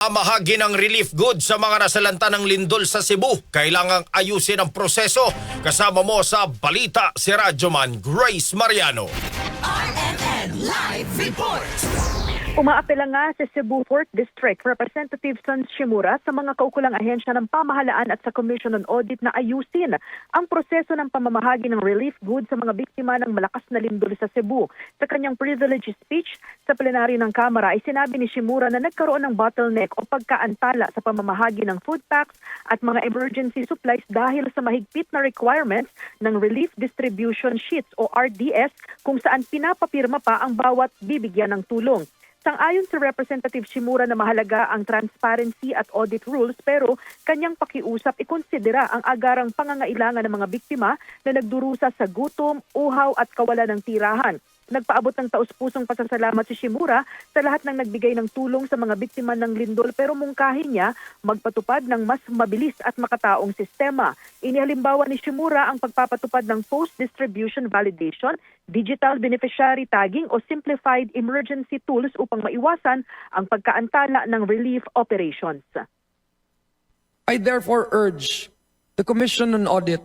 Amahagi ng relief goods sa mga nasalanta ng lindol sa Cebu. Kailangang ayusin ang proseso. Kasama mo sa Balita si Radyoman Grace Mariano. RNN Live Report. Umaapela nga sa Cebu 4th District Representative San Shimura sa mga kaukulang ahensya ng pamahalaan at sa Commission on Audit na ayusin ang proseso ng pamamahagi ng relief goods sa mga biktima ng malakas na lindol sa Cebu. Sa kanyang privilege speech sa plenaryo ng Kamara ay sinabi ni Shimura na nagkaroon ng bottleneck o pagkaantala sa pamamahagi ng food packs at mga emergency supplies dahil sa mahigpit na requirements ng Relief Distribution Sheets o RDS kung saan pinapapirma pa ang bawat bibigyan ng tulong. Sang-ayon si Representative Shimura na mahalaga ang transparency at audit rules pero kanyang pakiusap ikonsidera ang agarang pangangailangan ng mga biktima na nagdurusa sa gutom, uhaw at kawalan ng tirahan. Nagpaabot ng taus-pusong pasasalamat si Shimura sa lahat ng nagbigay ng tulong sa mga biktima ng lindol pero mungkahin niya magpatupad ng mas mabilis at makataong sistema. Inihalimbawa ni Shimura ang pagpapatupad ng post-distribution validation, digital beneficiary tagging o simplified emergency tools upang maiwasan ang pagkaantala ng relief operations. I therefore urge the Commission on Audit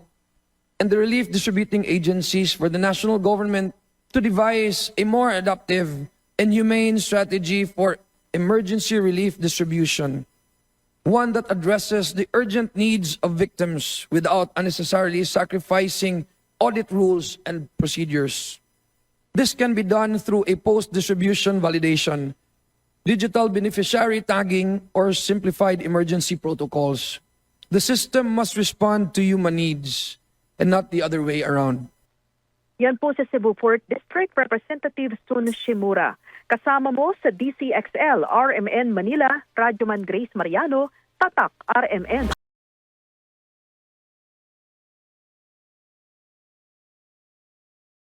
and the relief distributing agencies for the national government to devise a more adaptive and humane strategy for emergency relief distribution, one that addresses the urgent needs of victims without unnecessarily sacrificing audit rules and procedures. This can be done through a post-distribution validation, digital beneficiary tagging, or simplified emergency protocols. The system must respond to human needs and not the other way around. Yan po sa Cebu 4th District Representative Sun Shimura. Kasama mo sa DCXL, RMN Manila, Radyoman Grace Mariano, Tatak, RMN.